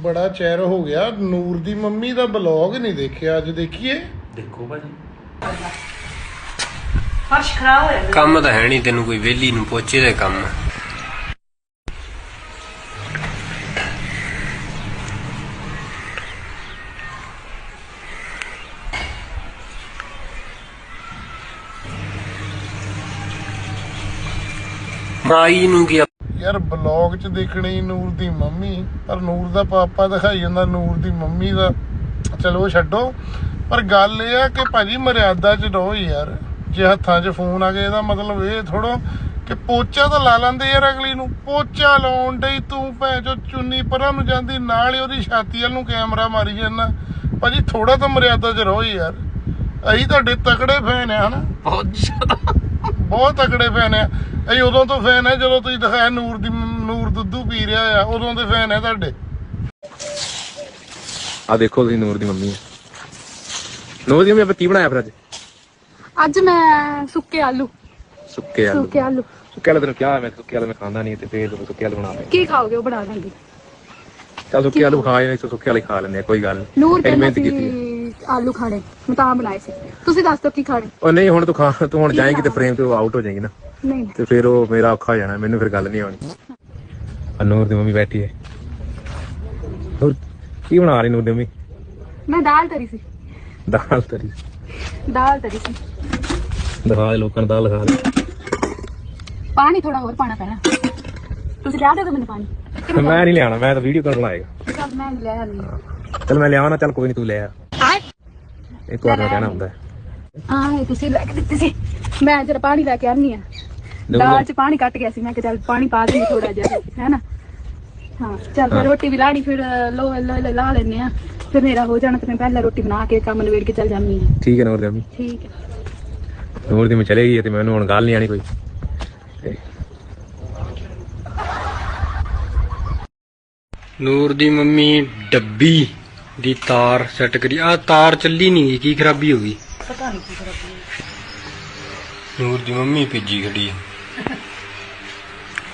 ਬੜਾ ਚਿਰ ਹੋ ਗਿਆ ਨੂਰ ਦੀ ਮੰਮੀ ਦਾ ਬਲੌਗ ਨਹੀਂ ਦੇਖਿਆ ਅੱਜ ਦੇਖੀਏ। ਦੇਖੋ ਭਾਜੀ। ਫਰਸ਼ ਖਰਾਬ ਹੋਇਆ। ਕੰਮ ਤਾਂ ਹੈ ਨਹੀਂ ਤੈਨੂੰ ਕੋਈ ਵਿਹਲੀ ਨੂੰ ਪੋਚੇ ਦੇ ਕੰਮ। ਮਾਈ ਨੂੰ ਕੀ ਯਾਰ ਬਲੌਗ 'ਚ ਦੇਖਣੀ ਨੂਰ ਦੀ ਮੰਮੀ, ਪਰ ਨੂਰ ਦਾ ਪਾਪਾ ਦਿਖਾਈ ਜਾਂਦਾ, ਨੂਰ ਦੀ ਮੰਮੀ ਦਾ। ਚਲੋ ਛੱਡੋ। ਪਰ ਗੱਲ ਇਹ ਆ ਕਿ ਭਾਜੀ ਮਰਿਆਦਾ 'ਚ ਰਹੋ ਯਾਰ। ਜੇ ਹੱਥਾਂ 'ਚ ਫੋਨ ਆ ਗਿਆ ਇਹਦਾ ਮਤਲਬ ਇਹ ਥੋੜੋ ਕਿ ਪੋਚਾ ਤਾਂ ਲਾ ਲੈਂਦੇ ਯਾਰ ਅਗਲੀ ਨੂੰ। ਪੋਚਾ ਲਾਉਣ ਡਈ ਤੂੰ ਭੈਣ ਚੋ ਚੁੰਨੀ ਪਰਾਂ ਨੂੰ ਜਾਂਦੀ, ਨਾਲ ਹੀ ਉਹਦੀ ਛਾਤੀ ਵੱਲ ਨੂੰ ਕੈਮਰਾ ਮਾਰੀ ਜਾਂਦਾ। ਭਾਜੀ ਥੋੜਾ ਤਾਂ ਮਰਿਆਦਾ 'ਚ ਰਹੋ ਯਾਰ। ਅਸੀਂ ਤੁਹਾਡੇ ਤਕੜੇ ਫੈਨ ਆ, ਹਨਾ? ਬਹੁਤ ਜ਼ਿਆਦਾ। ਬਹੁਤ ਤਕੜੇ ਫੈਨ ਆ। ਅਸੀਂ ਉਦੋਂ ਤੋਂ ਫੈਨ ਆ ਜਦੋਂ ਤੁਸੀਂ ਦਿਖਾਇਆ ਨੂਰ ਦੀ ਨੂਰ ਦੁੱਧੂ ਪੀ ਰਿਹਾ ਆ ਉਦੋਂ ਦੇ ਫੈਨ ਆ ਤੁਹਾਡੇ। ਆ ਦੇਖੋ ਤੁਸੀਂ ਨੂਰ ਦੀ ਮੰਮੀ ਹੈ ਨੂਰ ਦੀ ਮੰਮੀ ਆਪਾਂ ਕੀ ਬਣਾਇਆ ਫਿਰ ਅੱਜ? ਅੱਜ ਮੈਂ ਸੁੱਕੇ ਆਲੂ। ਸੁੱਕੇ ਆਲੂ। ਸੁੱਕੇ ਆਲੂ। ਸੁੱਕੇ ਆਲੂ ਤੈਨੂੰ ਕਿਹਾ ਮੈਂ ਸੁੱਕੇ ਆਲੂ ਮੈਂ ਖਾਂਦਾ ਨਹੀਂ ਤੇ ਫੇਰ ਤੂੰ ਸੁੱਕੇ ਆਲੂ ਬਣਾ ਲੈ ਕੀ ਖਾਓਗੇ ਉਹ ਬਣਾ ਦਾਂਗੀ ਚੱਲ ਸੁੱਕੇ ਆਲੂ ਖਾ ਨਹੀਂ ਸੁੱਕੇ ਆਲੂ ਖਾ ਲੈਂਦੇ ਆ ਕੋਈ ਗੱਲ ਨਹੀਂ ਨੂਰ ਮਿਹਨਤ ਕੀਤੀ ਆਲੂ ਖਾਣੇ ਮੈਂ ਤਾਂ ਬਣਾਏ ਸੀ। ਤੁਸੀਂ ਦੱਸ ਦਿਓ ਕੀ ਖਾਣੇ? ਉਹ ਨਹੀਂ ਹੁਣ ਤੂੰ ਖਾ ਤੂੰ ਹੁਣ ਜਾਏਂਗੀ ਤੇ ਫਰੇਮ ਤੋਂ ਆਊਟ ਹੋ ਜਾਏਂਗੀ ਨਾ। ਨਹੀਂ। ਤੇ ਫਿਰ ਉਹ ਮੇਰਾ ਔਖਾ ਹੋ ਜਾਣਾ ਮੈਨੂੰ ਫਿਰ ਗੱਲ ਨਹੀਂ ਆਉਣੀ ਆ ਨੂਰ ਦੀ ਮੰਮੀ ਬੈਠੀ ਹੈ। ਨੂਰ ਕੀ ਬਣਾ ਰਹੀ ਨੂਰ ਦੀ ਮੰਮੀ? ਮੈਂ ਦਾਲ ਤਰੀ ਸੀ। ਦਾਲ ਤਰੀ। ਦਾਲ ਤਰੀ ਸੀ। ਦਿਖਾ ਦੇ ਲੋਕਾਂ ਨੂੰ ਦਾਲ ਦਿਖਾ ਦੇ। ਪਾਣੀ ਥੋੜਾ ਹੋਰ ਪਾਣਾ ਪੈਣਾ। ਤੁਸੀਂ ਲਿਆ ਦਿਓ ਮੈਨੂੰ ਪਾਣੀ। ਮੈਂ ਨਹੀਂ ਲਿਆਣਾ ਮੈਂ ਤਾਂ ਵੀਡੀਓ ਲਾਏਗਾ ਚੱਲ ਮੈਂ ਲੈ ਆਉਂਦੀ ਹਾਂ। ਚੱਲ ਮੈਂ ਲਿਆਵਾਂ ਨਾ ਚੱਲ ਕੋਈ ਨਹੀਂ ਤੂੰ ਲੈ ਆ। ਇੱਕ ਵਾਰ ਮੈਂ ਕਹਿਣਾ ਹੁੰਦਾ ਹੈ। ਆਹ ਇਹ ਤੁਸੀਂ ਲੈ ਕੇ ਦਿੱਤੀ ਸੀ। ਮੈਂ ਜਰਾ ਪਾਣੀ ਲੈ ਕੇ ਆਨੀ ਆ। ਦਾਲ ਚ ਪਾਣੀ ਕੱਟ ਗਿਆ ਸੀ। ਮੈਂ ਕਿਹਾ ਚੱਲ ਪਾਣੀ ਪਾ ਦੇ ਥੋੜਾ ਜਿਹਾ ਹੈ ਨਾ? ਹਾਂ ਚੱਲ ਫਿਰ ਰੋਟੀ ਵੀ ਲਾਣੀ ਫਿਰ ਲੋ ਲੋ ਲੋ ਲਾ ਲੈਨੇ ਆ। ਫਿਰ ਮੇਰਾ ਹੋ ਜਾਣਾ ਤੇ ਮੈਂ ਪਹਿਲਾਂ ਰੋਟੀ ਬਣਾ ਕੇ ਕੰਮ ਨਵੇੜ ਕੇ ਚੱਲ ਜਾਂਦੀ ਹਾਂ ਠੀਕ ਹੈ ਨੂਰ ਦੀ ਮੰਮੀ ਠੀਕ ਹੈ। ਨੂਰ ਦੀ ਮੈਂ ਚਲੇ ਗਈ ਤੇ ਮੈਨੂੰ ਹੁਣ ਗੱਲ ਨਹੀਂ ਆਣੀ ਕੋਈ। ਨੂਰ ਦੀ ਮੰਮੀ ਡੱਬੀ। ਦੀ ਤਾਰ ਸੈੱਟ ਕਰੀ। ਆ ਤਾਰ ਚੱਲੀ ਨਹੀਂ ਕੀ ਖਰਾਬੀ ਹੋ ਗਈ? ਪਤਾ ਨਹੀਂ ਕੀ ਖਰਾਬੀ ਹੈ। ਨੂਰ ਦੀ ਮੰਮੀ ਭਿੱਜੀ ਖੜੀ ਹੈ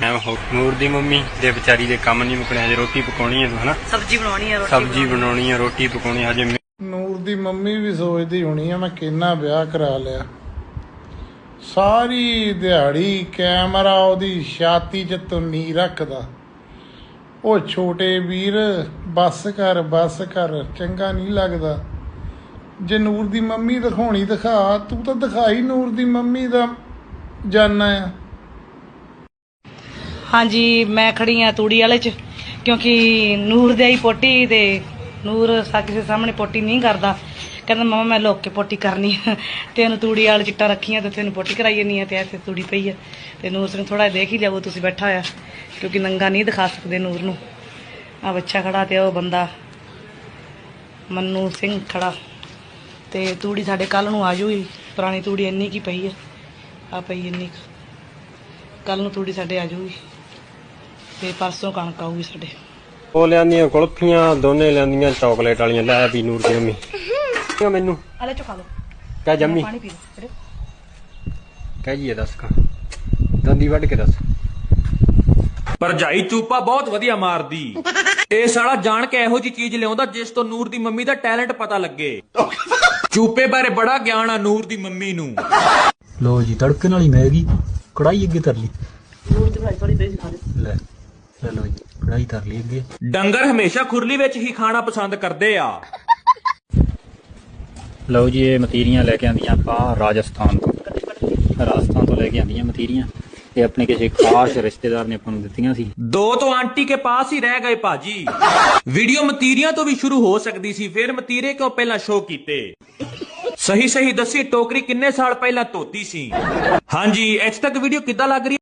ਮੈਂ ਹੋ ਨੂਰ ਦੀ ਮੰਮੀ ਦੇ ਵਿਚਾਰੀ ਦੇ ਕੰਮ ਨਹੀਂ ਮੁੱਕਣੇ ਹਜੇ ਰੋਟੀ ਪਕਾਉਣੀ ਹੈ ਤੂੰ ਹਨਾ? ਸਬਜ਼ੀ ਬਣਾਉਣੀ ਹੈ ਰੋਟੀ ਸਬਜ਼ੀ ਬਣਾਉਣੀ ਹੈ। ਰੋਟੀ ਪਕਾਉਣੀ ਹੈ ਹਜੇ ਮੈਂ- ਨੂਰ ਦੀ ਮੰਮੀ ਵੀ ਸੋਚਦੀ ਹੋਣੀ ਆ ਮੈਂ ਕਿੰਨਾ ਵਿਆਹ ਕਰਾ ਲਿਆ। ਸਾਰੀ ਦਿਹਾੜੀ ਕੈਮਰਾ ਉਹਦੀ ਛਾਤੀ 'ਚ ਤੁੰਨੀ ਰੱਖਦਾ। ਉਹ ਛੋਟੇ ਵੀਰ, ਬੱਸ ਕਰ ਬੱਸ ਕਰ, ਚੰਗਾ ਨਹੀਂ ਲੱਗਦਾ। ਜੇ ਨੂਰ ਦੀ ਮੰਮੀ ਦਿਖਾਉਣੀ ਦਿਖਾ, ਤੂੰ ਤਾਂ ਦਿਖਾਈ ਨੂਰ ਦੀ ਮੰਮੀ ਦਾ ਜਾਨਾ ਆ। ਹਾਂਜੀ, ਮੈਂ ਖੜੀ ਆ ਤੂੜੀ ਵਾਲੇ ਚ, ਕਿਉਂਕਿ ਨੂਰ ਦੇ ਆਈ ਪੋਟੀ ਤੇ ਨੂਰ ਕਿਸੇ ਸਾਹਮਣੇ ਪੋਟੀ ਨਹੀਂ ਕਰਦਾ। ਕਹਿੰਦਾ, ਮਮਾ, ਮੈਂ ਲੋਕ ਕੇ ਪੋਟੀ ਕਰਨੀ ਆ। ਤੇ ਇਹਨੂੰ ਤੂੜੀ ਵਾਲੇ ਚਿੱਟਾ ਰੱਖੀਆਂ ਤੇ ਤੈਨੂੰ ਪੋਟੀ ਕਰਾਈ ਜਾਨੀ ਆ ਤੇ ਇੱਥੇ ਤੂੜੀ ਪਈ ਆ। ਤੇ ਨੂਰ ਸਿੰਘ ਥੋੜਾ ਦੇਖ ਹੀ ਲਿਆਓ ਤੁਸੀਂ ਬੈਠਾ ਹੋਇਆ। ਕਿਉਂਕਿ ਨੰਗਾ ਨਹੀਂ ਦਿਖਾ ਸਕਦੇ ਨੂਰ ਨੂੰ। ਆ ਬੱਚਾ ਖੜਾ ਤੇ ਉਹ ਬੰਦਾ ਮੰਨੂ ਸਿੰਘ ਖੜਾ। ਤੇ ਤੂੜੀ ਸਾਡੇ ਕੱਲ ਨੂੰ ਆ ਜੂਗੀ। ਪੁਰਾਣੀ ਤੂੜੀ ਇੰਨੀ ਕੀ ਪਈ ਆ ਆ ਪਈ ਇੰਨੀ ਕੱਲ ਨੂੰ ਤੂੜੀ ਸਾਡੇ ਆ ਜੂਗੀ। ਤੇ ਪਰਸੋਂ ਕਣਕ ਆਊਗੀ ਸਾਡੇ। ਉਹ ਲਿਆਂਦੀਆਂ ਕੁਲਫੀਆਂ ਦੋਨੇ ਲਿਆਂਦੀਆਂ ਚਾਕਲੇਟ ਵਾਲੀਆਂ। ਲੈ ਵੀ ਨੂਰ ਦੀ ਮੰਮੀ। ਕਿਉਂ ਮੈਨੂੰ। ਆਲੇ ਚੋ ਖਾ ਲਓ। ਕਹਿ ਜੰਮੀ। ਪਾਣੀ ਪੀ ਲਓ। ਕਹਿ ਜੀ ਦੱਸ ਕਾ। ਦੰਦੀ ਵੱਢ ਕੇ ਦੱਸ। ਭਰਜਾਈ ਚੂਪਾ ਬਹੁਤ ਵਧੀਆ ਮਾਰਦੀ। ਇਹ ਸਾਲਾ ਜਾਣ ਕੇ ਇਹੋ ਜੀ ਚੀਜ਼ ਲਿਆਉਂਦਾ ਜਿਸ ਤੋਂ ਨੂਰ ਦੀ ਮੰਮੀ ਦਾ ਟੈਲੈਂਟ ਪਤਾ ਲੱਗੇ। ਚੂਪੇ ਬਾਰੇ ਬੜਾ ਗਿਆਨ ਆ ਨੂਰ ਦੀ ਮੰਮੀ ਨੂੰ। ਲੋ ਜੀ ਤੜਕੇ ਨਾਲ ਹੀ ਮੈਗੀ ਕੜਾਈ ਅੱਗੇ ਧਰ ਲਈ। ਨੂਰ ਦੀ ਭਾਈ ਥੋੜੀ ਦੇਰ ਖਾ ਦੇ ਲੈ ਲੈ ਲੋ ਜੀ ਕੜਾਈ ਧਰ ਲਈ ਅੱਗੇ। ਡੰਗਰ ਹਮੇਸ਼ਾ ਖੁਰਲੀ ਵਿੱਚ ਹੀ ਖਾਣਾ ਪਸੰਦ ਕਰਦੇ ਆ। ਲਓ ਜੀ ਇਹ ਮਤੀਰੀਆਂ ਲੈ ਕੇ ਆਂਦੀਆਂ ਆਪਾਂ ਰਾਜਸਥਾਨ ਤੋਂ। ਰਾਜਸਥਾਨ ਤੋਂ ਲੈ ਕੇ ਆਂਦੀਆਂ ਮਤੀਰੀਆਂ। ਇਹ ਆਪਣੇ ਕਿਸੇ ਖਾਸ ਰਿਸ਼ਤੇਦਾਰ ਨੇ ਆਪਾਂ ਨੂੰ ਦਿੱਤੀਆਂ ਸੀ। ਦੋ ਤੋਂ ਆਂਟੀ ਕੇ ਪਾਸ ਹੀ ਰਹਿ ਗਏ ਭਾਜੀ। ਵੀਡੀਓ ਮਤੀਰੀਆਂ ਤੋਂ ਵੀ ਸ਼ੁਰੂ ਹੋ ਸਕਦੀ ਸੀ ਫਿਰ ਮਤੀਰੇ ਕਿਉਂ ਪਹਿਲਾਂ ਸ਼ੋਅ ਕੀਤੇ? ਸਹੀ ਸਹੀ ਦੱਸੀ ਟੋਕਰੀ ਕਿੰਨੇ ਸਾਲ ਪਹਿਲਾਂ ਧੋਤੀ ਸੀ? ਹਾਂਜੀ ਇੱਥੇ ਤੱਕ ਵੀਡੀਓ ਕਿੱਦਾਂ ਲੱਗ ਰਹੀ।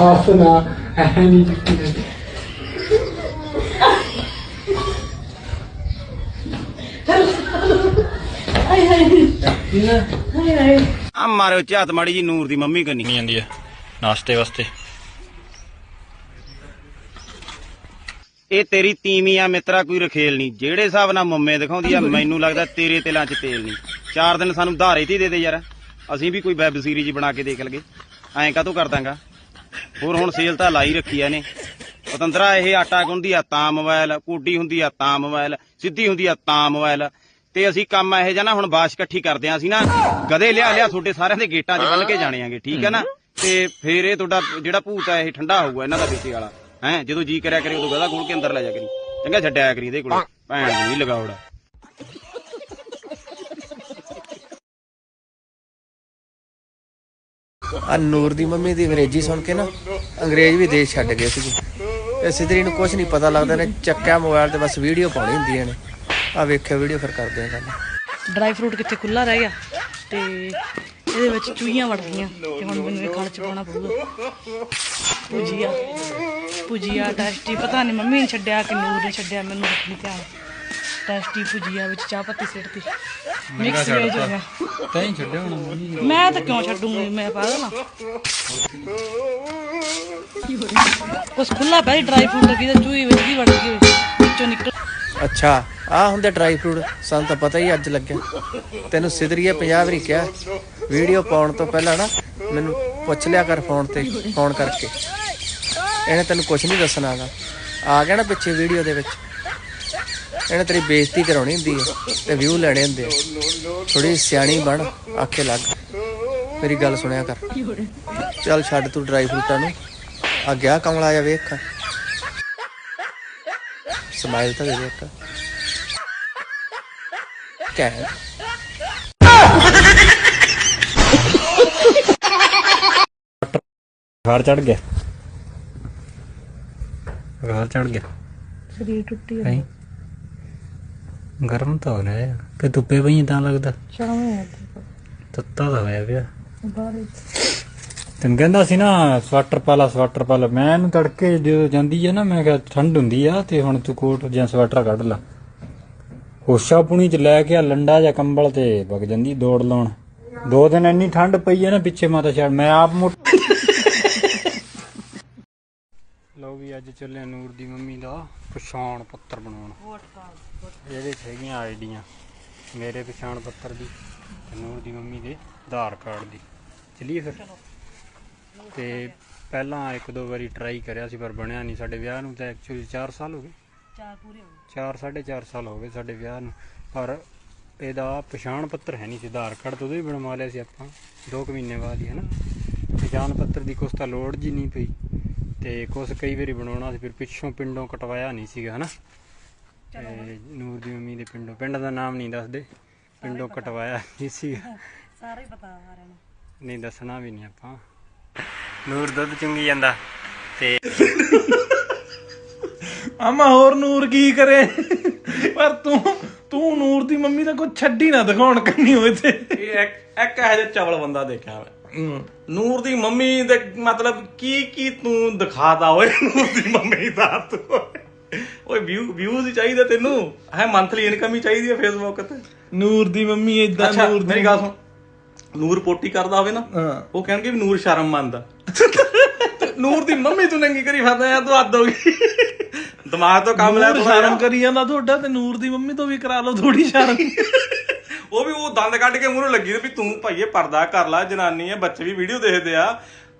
ਹੱਸਣਾ ਐ ਨਹੀਂ ਆ ਮਾਰੋ ਝਾਤ ਮਾੜੀ ਜੀ ਨੂਰ ਦੀ ਮੰਮੀ ਕੰਨੀ ਜਾਂਦੀ ਹੈ ਨਾਸ਼ਤੇ ਵਾਸਤੇ ਇਹ ਤੇਰੀ ਤੀਵੀਂ ਆ ਮਿੱਤਰਾ ਕੋਈ ਰਖੇਲ ਨਹੀਂ। ਜਿਹੜੇ ਹਿਸਾਬ ਨਾਲ ਮੰਮੇ ਦਿਖਾਉਂਦੀ ਆ ਮੈਨੂੰ ਲੱਗਦਾ ਤੇਰੇ ਤਿਲਾਂ 'ਚ ਤੇਲ ਨਹੀਂ। ਚਾਰ ਦਿਨ ਸਾਨੂੰ ਧਾਰੇ ਤੇ ਦੇ ਦੇ ਯਾਰ। ਅਸੀਂ ਵੀ ਕੋਈ ਵੈਬ ਸੀਰੀਜ਼ ਬਣਾ ਕੇ ਦੇਖ ਲਗੇ ਐਂ ਕਾਹਤੋਂ ਕਰ ਦਾਂਗਾ? ਹੋਰ ਹੁਣ ਸੇਲ ਤਾਂ ਲਾਈ ਰੱਖੀ ਆ ਨੇ ਪਤੰਦਰਾ ਇਹ ਆਟਾ ਗੁੰਦੀ ਆ ਤਾਂ ਮੋਬਾਈਲ। ਕੂਡੀ ਹੁੰਦੀ ਆ ਤਾਂ ਮੋਬਾਈਲ। ਸਿੱਧੀ ਹੁੰਦੀ ਆ ਤਾਂ ਮੋਬਾਈਲ। ਤੇ ਅਸੀਂ ਕੰਮ ਇਹੋ ਜਿਹਾ ਨਾ ਹੁਣ ਬਾਸ਼ ਇਕੱਠੀ ਕਰਦੇ ਆ। ਅਸੀਂ ਨਾ ਗਦੇ ਲਿਆ ਲਿਆ ਤੁਹਾਡੇ ਸਾਰਿਆਂ ਦੇ ਗੇਟਾਂ 'ਚ ਬੰਨ ਕੇ ਜਾਣੇ ਆਂਗੇ ਠੀਕ ਹੈ ਨਾ? ਤੇ ਫੇਰ ਇਹ ਤੁਹਾਡਾ ਜਿਹੜਾ ਭੂਤ ਆ ਇਹ ਠੰਡਾ ਹੋਊਗਾ ਇਹਨਾਂ ਦਾ ਵੇਚੇ ਵਾਲਾ। ਹੈ ਜਦੋਂ ਜੀ ਕਰਿਆ ਕਰੇ ਉਦੋਂ ਗਦਾ ਖੋਲ ਕੇ ਅੰਦਰ ਲੈ ਜਾ ਕਰੀ। ਚੰਗਾ ਛੱਡਿਆ ਕਰੀ ਇਹਦੇ ਕੋਲ। ਭੈਣ ਦੀ ਨਹੀਂ ਲਗਾਉੜਾ। ਆ ਨੂਰ ਦੀ ਮੰਮੀ ਦੀ ਅੰਗਰੇਜ਼ੀ ਸੁਣ ਕੇ ਨਾ ਅੰਗਰੇਜ਼ ਵੀ ਦੇਸ਼ ਛੱਡ ਗਏ ਸੀ ਇਹ ਸਿੱਧਰੀ ਨੂੰ ਕੁਝ ਨਹੀਂ ਪਤਾ ਲੱਗਦਾ ਨੇ ਚੱਕਿਆ ਮੋਬਾਈਲ ਤੇ ਬਸ ਵੀਡੀਓ ਪਾਉਣੀ ਹੁੰਦੀਆਂ ਨੇ ਆ ਵੇਖਿਓ ਵੀਡੀਓ ਫਿਰ ਕਰਦੇ ਆ ਗੱਲ। ਡਰਾਈ ਫਰੂਟ ਕਿੱਥੇ ਖੁੱਲਾ ਰਹਿ ਗਿਆ? ਤੇ ਇਹਦੇ ਵਿੱਚ ਚੂਹੀਆਂ ਵੜ ਗਈਆਂ ਤੇ ਹੁਣ ਮੈਨੂੰ ਇਹ ਖਾਣ ਚ ਪਾਉਣਾ ਪਊਗਾ। ਭੁਜੀਆ ਭੁਜੀਆ ਟੈਸਟੀ ਪਤਾ ਨਹੀਂ ਮੰਮੀ ਨੇ ਛੱਡਿਆ ਕਿ ਨੂਰ ਨੇ ਛੱਡਿਆ ਮੈਨੂੰ ਨਹੀਂ ਧਿਆਨ ਟੈਸਟੀ ਭੁਜੀਆ ਵਿੱਚ ਚਾਹ ਪੱਤੀ ਸਿੱਟਦੀ ਮਿਕਸ ਵੇਜ ਹੋ ਗਿਆ ਤੈਂ ਛੱਡਿਆ ਹੁਣ ਮੈਂ ਤਾਂ ਕਿਉਂ ਛੱਡੂੰਗੀ? ਮੈਂ ਪਾਗਲ ਆ ਕੁਛ ਖੁੱਲਾ ਪਿਆ ਡਰਾਈ ਫਰੂਟ ਲੱਗੀ ਤੇ ਚੂਹੀ ਵਿੱਚ ਵੀ ਵੜ ਗਈ ਵਿੱਚੋਂ ਨਿਕਲ ਅੱਛਾ ਆ ਹੁੰਦੇ ਡਰਾਈ ਫਰੂਟ ਸਾਨੂੰ ਤਾਂ ਪਤਾ ਹੀ ਅੱਜ ਲੱਗਿਆ। ਤੈਨੂੰ ਸਿੱਧਰੀਏ 50 ਵਾਰੀ ਕਿਹਾ। ਵੀਡੀਓ ਪਾਉਣ ਤੋਂ ਪਹਿਲਾਂ ਨਾ ਮੈਨੂੰ ਪੁੱਛ ਲਿਆ ਕਰ ਫੋਨ ਤੇ, ਫੋਨ ਕਰਕੇ। ਇਹਨੇ ਤੈਨੂੰ ਕੁਝ ਨਹੀਂ ਦੱਸਣਾਗਾ। ਆ ਗਿਆ ਨਾ ਪਿੱਛੇ ਵੀਡੀਓ ਦੇ ਵਿੱਚ। ਇਹਨੇ ਤੇਰੀ ਬੇਇੱਜ਼ਤੀ ਕਰਾਉਣੀ ਹੁੰਦੀ ਹੈ ਤੇ ਵਿਊ ਲੈਣੇ ਹੁੰਦੇ ਆ। ਥੋੜੀ ਸਿਆਣੀ ਬਣ, ਆਖੇ ਲੱਗ। ਮੇਰੀ ਗੱਲ ਸੁਣਿਆ ਕਰ। ਚੱਲ ਛੱਡ ਤੂੰ ਡਰਾਈ ਫਰੂਟਾਂ ਨੂੰ। ਆ ਗਿਆ ਕਮਲਾ ਜਾ ਵੇਖ। ਸਮਾਈਲ ਤਾਂ ਦੇ ਦੇ ਇੱਕ। ਕਹਿ ਘਰ ਚੜ ਗਿਆ। ਘਰ ਚੜ ਗਿਆ। ਸਰੀਰ ਟੁੱਟੀ ਨਹੀਂ ਗਰਮ ਤਾਂ ਹੋ ਰਿਹਾ ਹੈ ਕਿ ਧੁੱਪੇ ਪਈ ਤਾਂ ਲੱਗਦਾ। ਸ਼ਾਮ ਤੱਤਾ ਤਾਂ ਹੋਇਆ ਪਿਆ। ਬਾਹਰ ਤੈਨੂੰ ਕਹਿੰਦਾ ਸੀ ਨਾ ਸਵੈਟਰ ਪਾ ਲਾ ਸਵੈਟਰ ਪਾ ਲਾ। ਮੈਂ ਇਹਨੂੰ ਤੜਕੇ ਜਦੋਂ ਜਾਂਦੀ ਹੈ ਨਾ ਮੈਂ ਕਿਹਾ ਠੰਡ ਹੁੰਦੀ ਆ ਤੇ ਹੁਣ ਤੂੰ ਕੋਟ ਜਾਂ ਸਵੈਟਰ ਕੱਢ ਲਾ। ਹੋਸ਼ਾ ਪੁਣੀ ਚ ਲੈ ਕੇ ਆ ਲੰਡਾ ਜਾਂ ਕੰਬਲ ਤੇ ਵਗ ਜਾਂਦੀ ਦੌੜ ਲਾਉਣ। ਦੋ ਦਿਨ ਇੰਨੀ ਠੰਡ ਪਈ ਹੈ ਨਾ ਪਿੱਛੇ ਮਾਤਾ ਛੱਡ ਮੈਂ ਆਪ ਮੋਟ ਲਓ ਵੀ ਅੱਜ ਚੱਲੇ ਨੂਰ ਦੀ ਮੰਮੀ ਦਾ ਪਛਾਣ ਪੱਤਰ ਬਣਾਉਣ। ਇਹਦੇ 'ਚ ਹੈਗੀਆਂ ਆਈਡੀਆਂ ਮੇਰੇ ਪਛਾਣ ਪੱਤਰ ਦੀ ਤੇ ਨੂਰ ਦੀ ਮੰਮੀ ਦੇ ਆਧਾਰ ਕਾਰਡ ਦੀ। ਚਲਿਏ ਫਿਰ। ਤੇ ਪਹਿਲਾਂ ਇੱਕ ਦੋ ਵਾਰੀ ਟਰਾਈ ਕਰਿਆ ਸੀ ਪਰ ਬਣਿਆ ਨਹੀਂ ਸਾਡੇ ਵਿਆਹ ਨੂੰ ਤਾਂ ਐਕਚੁਅਲੀ 4 ਸਾਲ ਹੋ ਗਏ। ਚਾਰ ਪੂਰੇ ਹੋ 4 4.5 ਸਾਲ ਹੋ ਗਏ ਸਾਡੇ ਵਿਆਹ ਨੂੰ। ਪਰ ਇਹਦਾ ਪਛਾਣ ਪੱਤਰ ਹੈ ਨਹੀਂ ਸੀ ਆਧਾਰ ਕਾਰਡ ਤੋਂ ਹੀ ਬਣਵਾ ਲਿਆ ਸੀ ਆਪਾਂ 2 ਕੁ ਮਹੀਨੇ ਬਾਅਦ ਹੀ ਹੈ ਨਾ? ਪਛਾਣ ਪੱਤਰ ਦੀ ਕੁਛ ਤਾਂ ਲੋੜ ਜੀ ਨਹੀਂ ਪਈ। ਤੇ ਕੁਛ ਕਈ ਵਾਰੀ ਬਣਾਉਣਾ ਸੀ ਫਿਰ ਪਿੱਛੋਂ ਪਿੰਡੋਂ ਕਟਵਾਇਆ ਨਹੀਂ ਸੀਗਾ ਹਨਾ? ਤੇ ਨੂਰ ਦੀ ਮੰਮੀ ਦੇ ਪਿੰਡੋਂ ਪਿੰਡ ਦਾ ਨਾਮ ਨਹੀਂ ਦੱਸਦੇ। ਪਿੰਡੋਂ ਕਟਵਾਇਆ ਨਹੀਂ ਸੀਗਾ। ਸਾਰਾ ਹੀ ਪਤਾ ਸਾਰਿਆਂ ਨੂੰ। ਨਹੀਂ ਦੱਸਣਾ ਵੀ ਨਹੀਂ ਆਪਾਂ। ਨੂਰ ਦੁੱਧ ਚੁੰਗੀ ਜਾਂਦਾ। ਤੇ ਆਮਾ ਹੋਰ ਨੂਰ ਕੀ ਕਰੇ? ਪਰ ਤੂੰ ਤੂੰ ਨੂਰ ਦੀ ਮੰਮੀ ਦਾ ਕੋਈ ਛੱਡੀ ਨਾ ਦਿਖਾਉਣ ਕੰਨੀ ਹੋਏ ਤੇ। ਇਹ ਇੱਕ ਇੱਕ ਇਹੋ ਜਿਹਾ ਚਵਲ ਬੰਦਾ ਦੇਖਿਆ ਮੈਂ ਨੂਰ ਦੀ ਮੰਮੀ ਦੇ ਮਤਲਬ ਕੀ ਕੀ ਤੂੰ ਦਿਖਾਦਾ ਓਏ? ਨੂਰ ਦੀ ਮੰਮੀ ਦਾ ਤੂੰ ਓਏ ਵਿਊ ਵਿਊਜ਼ ਹੀ ਚਾਹੀਦਾ ਤੈਨੂੰ। ਹੈ ਮੰਥਲੀ ਇਨਕਮ ਹੀ ਚਾਹੀਦੀ ਹੈ ਫੇਸਬੁੱਕ ਤੇ। ਨੂਰ ਦੀ ਮੰਮੀ ਇਦਾਂ ਨੂਰ ਦੀ ਮੇਰੀ ਗੱਲ ਸੁਣ। ਨੂਰ ਪੋਟੀ ਕਰਦਾ ਹੋਵੇ ਨਾ। ਉਹ ਕਹਿਣਗੇ ਵੀ ਨੂਰ ਸ਼ਰਮ ਮੰਨਦਾ ਤੇ ਨੂਰ ਦੀ ਮੰਮੀ ਤੂੰ ਨੰਗੀ ਕਰੀ ਫਿਰਦਾ ਯਾਰ ਤੂੰ ਹੱਦ ਹੋ ਗਈ। ਦਿਮਾਗ ਤੋਂ ਕੰਮ ਲੈ ਥੋੜ੍ਹਾ ਸ਼ਰਮ। ਕਰੀ ਜਾਂਦਾ ਤੁਹਾਡਾ ਤੇ ਨੂਰ ਦੀ ਮੰਮੀ ਤੋਂ ਵੀ ਕਰਾ ਲਓ ਥੋੜੀ ਸ਼ਰਮ। ਉਹ ਵੀ ਉਹ ਦੰਦ ਕੱਢ ਕੇ ਮੂੰਹੋਂ ਲੱਗੀ ਵੀ ਤੂੰ ਭਾਈਏ ਪਰਦਾ ਕਰ ਲੈ ਜਨਾਨੀ ਹੈ ਬੱਚੇ ਵੀ ਵੀਡੀਓ ਦੇਖਦੇ ਆ।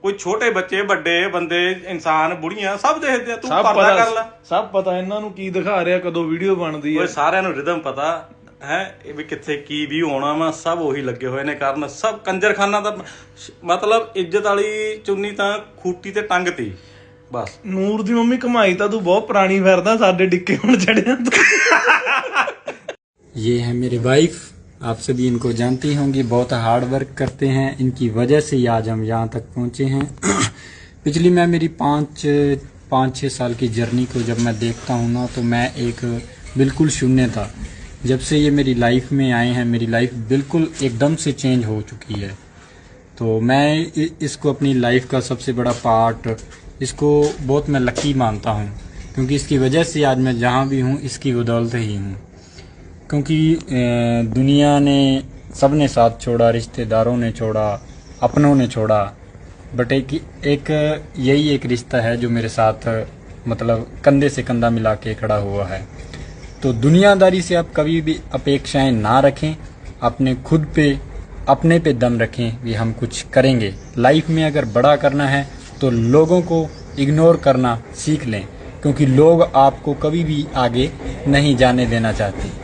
ਕੋਈ ਛੋਟੇ ਬੱਚੇ ਵੱਡੇ ਬੰਦੇ ਇਨਸਾਨ ਬੁੜੀਆਂ ਸਭ ਦੇਖਦੇ ਆ ਤੂੰ ਪਰਦਾ ਕਰ ਲੈ। ਸਭ ਪਤਾ ਇਹਨਾਂ ਨੂੰ ਕੀ ਦਿਖਾ ਰਿਹਾ ਕਦੋਂ ਵੀਡੀਓ ਬਣਦੀ ਹੈ ਸਾਰਿਆਂ ਨੂੰ ਰਿਦਮ ਪਤਾ ਹੈ ਇਹ ਵੀ ਕਿੱਥੇ ਕੀ ਵੀ ਹੋਣਾ ਵਾ ਸਭ ਉਹੀ ਲੱਗੇ ਹੋਏ ਨੇ ਕਾਰਨ ਸਭ ਕੰਜਰਖਾਨਾ ਦਾ ਮਤਲਬ ਇੱਜ਼ਤ ਵਾਲੀ ਚੁੰਨੀ ਤਾਂ ਖੂਟੀ ਤੇ ਟੰਗ ਤੀ ਬਸ। ਨੂਰ ਦੀ ਮੰਮੀ ਕਮਾਈ ਤਾਂ ਤੂੰ ਬਹੁਤ ਪੁਰਾਣੀ ਫਿਰਦਾ ਸਾਡੇ ਡਿੱਕੇ ਹੁਣ ਚੜਿਆ ਤੂੰ। ਇਹ ਹੈ ਮੇਰੇ ਵਾਈਫ आप सभी इनको जानती होंगी, बहुत हार्ड वर्क करते हैं। इनकी वजह से ही आज हम यहाँ तक पहुँचे हैं। पिछली मैं मेरी पाँच पाँच छः साल की जर्नी को जब मैं देखता हूँ ना तो मैं एक बिल्कुल शून्य था। जब से ये मेरी लाइफ में आए हैं, मेरी लाइफ बिल्कुल एकदम से चेंज हो चुकी है। तो मैं इसको अपनी लाइफ का सबसे बड़ा पार्ट इसको बहुत मैं लकी मानता हूँ। क्योंकि इसकी वजह से आज मैं जहाँ भी हूँ, इसकी बदौलत ही हूँ। क्योंकि दुनिया ने सबने साथ छोड़ा, रिश्तेदारों ने छोड़ा, अपनों ने छोड़ा, बट एक एक, यही एक रिश्ता है जो मेरे साथ मतलब कंधे से कंधा मिला के खड़ा हुआ है। तो दुनियादारी से आप कभी भी अपेक्षाएँ ना रखें, अपने खुद पे, अपने पे दम रखें कि हम कुछ करेंगे। लाइफ में अगर बड़ा करना है तो लोगों को इग्नोर करना सीख लें, क्योंकि लोग आपको कभी भी आगे नहीं जाने देना चाहते।